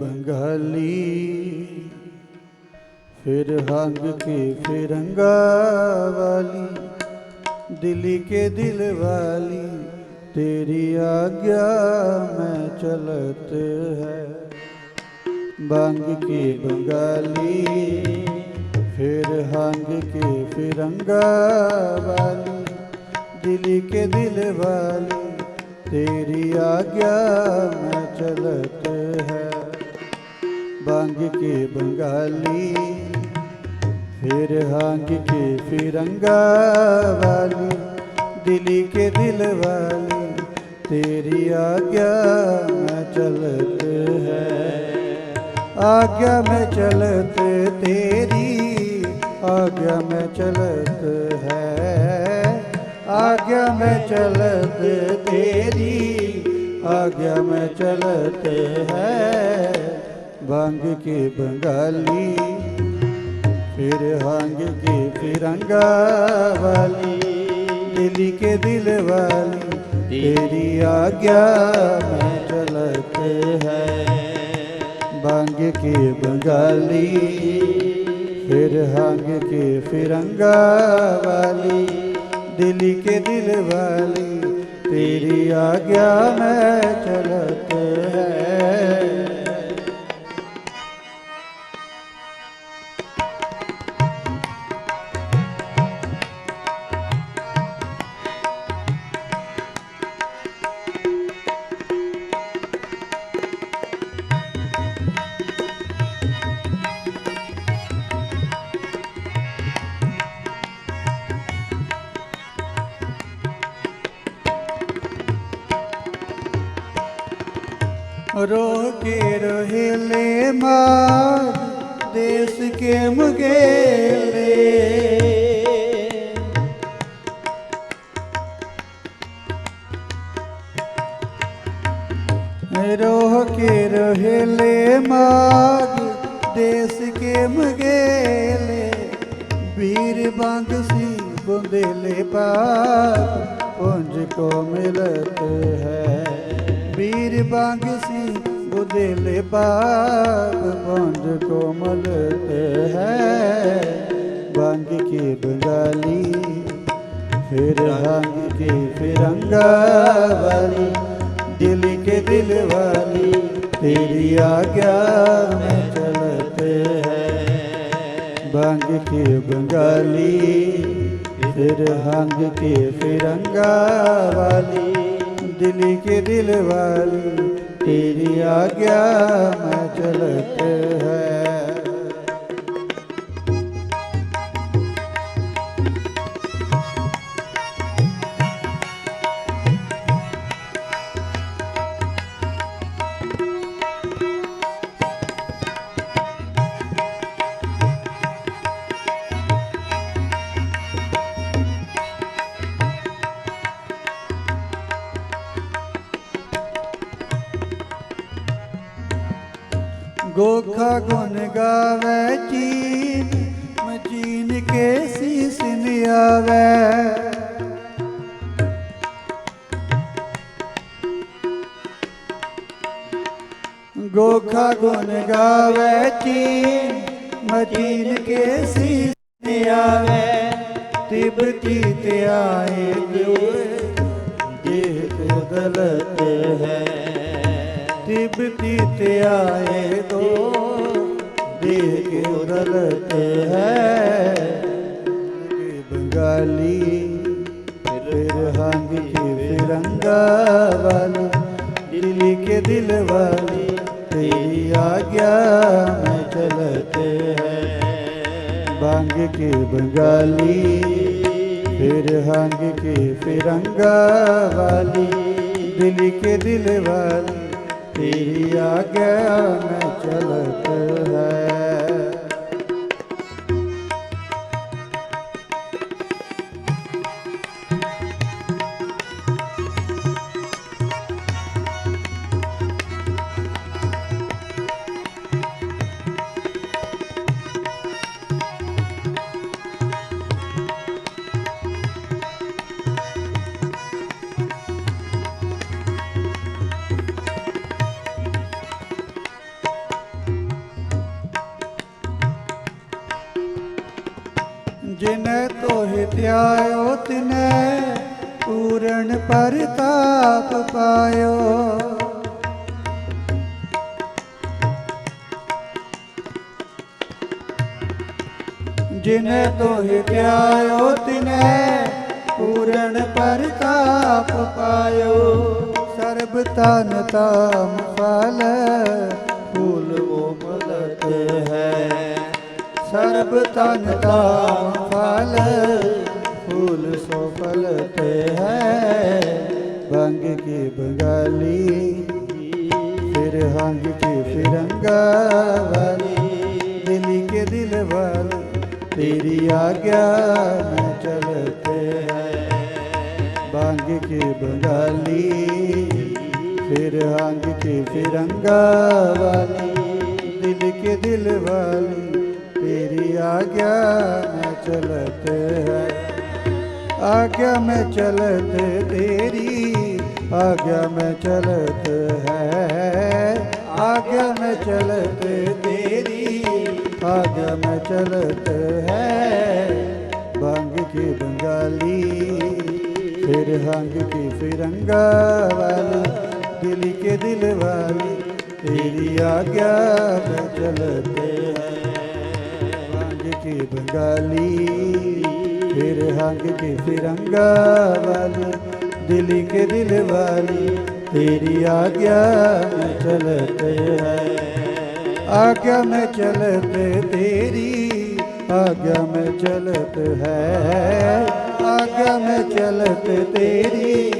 ਬੰਗਾਲੀ, ਫਿਰ ਹੰਗ ਕੇ ਫਿਰੰਗਾ ਵਾਲੀ ਦਿਲ ਕੇ ਦਿਲ ਵਾਲੀ, ਤੇਰੀ ਆਗਿਆ ਮੈਂ ਚਲਤ ਹੈ। ਬੰਗ ਕੇ ਬੰਗਾਲੀ, ਫਿਰ ਹੰਗ ਕੇ ਫਿਰੰਗਾ ਵਾਲੀ ਦਿਲ ਕੇ ਦਿਲ ਵਾਲੀ, ਤੇਰੀ ਆਗਿਆ ਮੈਂ ਚਲਤ ਹੈ। बांग के बंगाली, फिर हांग के फिरंगा वाली दिली के दिल वाली तेरी आज्ञा में चलत है। आज्ञा में चलत, तेरी आज्ञा में चलत है। आज्ञा में चलत, तेरी आज्ञा में चलत है। ਵਾਂਗ ਕੇ ਬੰਗਾਲੀ, ਫਿਰ ਹੰਗ ਕੇ ਫਿਰੰਗਾ ਵਾਲੀ ਦਿੱਲੀ ਕੇ ਦਿਲ ਵਾਲੀ ਤੇਰੀ ਆਗਿਆ ਮੈਂ ਚਲਤ ਹੈ। ਬਾਂਗ ਕੇ ਬੰਗਾਲੀ, ਫਿਰ ਹੰਗ ਕੇ ਫਿਰੰਗਾ ਵਾਲੀ ਦਿੱਲੀ ਕੇ ਦਿਲ ਵਾਲੀ ਤੇਰੀ ਆਗਿਆ ਮੈਂ ਚਲਤ ਹੈ। रो के रोहिले मार देश के मुगेले रोह के रोहिले माग देश के मुगेले वीर बांग सी बुंदेले पाग पुंज को मिलत है वीर बांग सी बुदेले बाग पुंज को मिलत है बांग की बंगाली फिर हंग की फिरंगा वाली दिल के दिल वाली तेरी आज्ञा में चलते हैं बांग के बंगाली ਫਿਰ ਹੰਗ ਕੇ ਫਿਰੰਗਾ ਵਾਲੀ ਦਿਲ ਕੇ ਦਿਲ ਵਾਲੀ ਤੇਰੀ ਆਗਿਆ ਮੈਂ ਚਲਤ ਹੈ गोखा गुन गावे चीन, मचीन के शीस नियावे गोखा गुन गावे चीन, मचीन के शीस नियावे तिब्बती ते आए देह गलत है। तिब्बती ते आए तो देह के गलत है के बंगाली फिर हंग की फिरंगा वाली दिल्ली के दिल वाली तेरी आज्ञा में चलते हैं बांग के बंगाली फिर हंग के फिरंगा वाली दिल के दिल वाली तेरी आज्ञा में चलत है ਧਿਆਇਓ ਤਿਨੈ ਪੂਰਨ ਪਰਤਾਪ ਪਾਇਓ। ਜਿਨੈ ਤੋਹਿ ਧਿਆਇਓ ਤਿਨੈ ਪੂਰਨ ਪਰਤਾਪ ਪਾਇਓ। ਸਰਬ ਤਨ ਤਾਮ ਫਲ, ਫੂਲ ਉਹ ਮਲਤ ਹੈ। ਸਰਬ ਤਨ ਦਾ ਫਲ, ਫੂਲ ਸੋ ਫਲ ਤੇ ਹੈ। ਬੰਗ ਕੀ ਬੰਗਾਲੀ, ਫਿਰ ਹੰਗ ਕੀ ਫਿਰੰਗਾ ਵਾਲੀ ਦਿਲ ਕੇ ਦਿਲ ਵਾਲ ਤੇਰੀ ਆਗਿਆ ਮੈਂ ਚਲਤੇ ਹੈ। ਬੰਗ ਕੇ ਬੰਗਾਲੀ, ਫਿਰ ਅੰਗ ਕੇ ਫਿਰੰਗਾ ਵਾਲੀ ਦਿਲ ਕੇ ਦਿਲ ਵਾਲੀ तेरी आज्ञा में चलते हैं आज्ञा में चलते तेरी आज्ञा में चलते हैं आज्ञा में चलते तेरी आज्ञा में चलते हैं भांग की बंगाली फिर हंग की फिरंगा वाली दिल के दिल वाली तेरी आज्ञा में चलते हैं भांग ਗਲੀ, ਫਿਰ ਹੰਗ ਕੇ ਫਿਰੰਗਾ ਵਾਲੀ, ਦਿਲ ਕੇ ਦਿਲ ਵਾਲੀ ਤੇਰੀ ਆਗਿਆ ਮੈਂ ਚਲਤੇ ਹੈ। ਆਗਿਆ ਮੈਂ ਚਲਤੇ ਤੇਰੀ, ਆਗਿਆ ਮੈਂ ਚਲਤ ਹੈ। ਆਗਿਆ ਮੈਂ ਚਲਤ ਤੇਰੀ,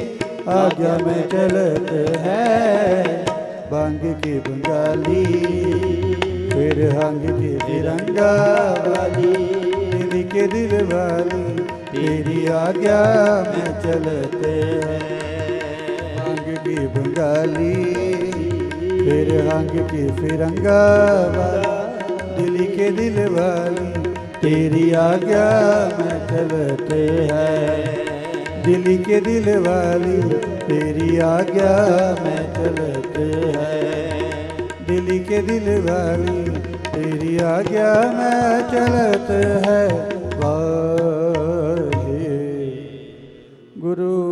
ਆਗਿਆ ਮੈਂ ਚਲਤ ਹੈ। ਬੰਗ ਕੇ ਬੰਗਾਲੀ, ਫਿਰ ਹੰਗ ਕੇ ਰੰਗਾ ਵਾਲੀ दिल के दिल वाली, तेरी आज्ञा में चलते हैं। की बंगाली, फिर हंग की फिरंगा वाली। दिल के दिल वाली, तेरी आज्ञा में चलते हैं। दिल के दिल वाली, तेरी आज्ञा में चलते हैं। दिल के दिल वाली तेरी आज्ञा में चलत है वाहे गुरु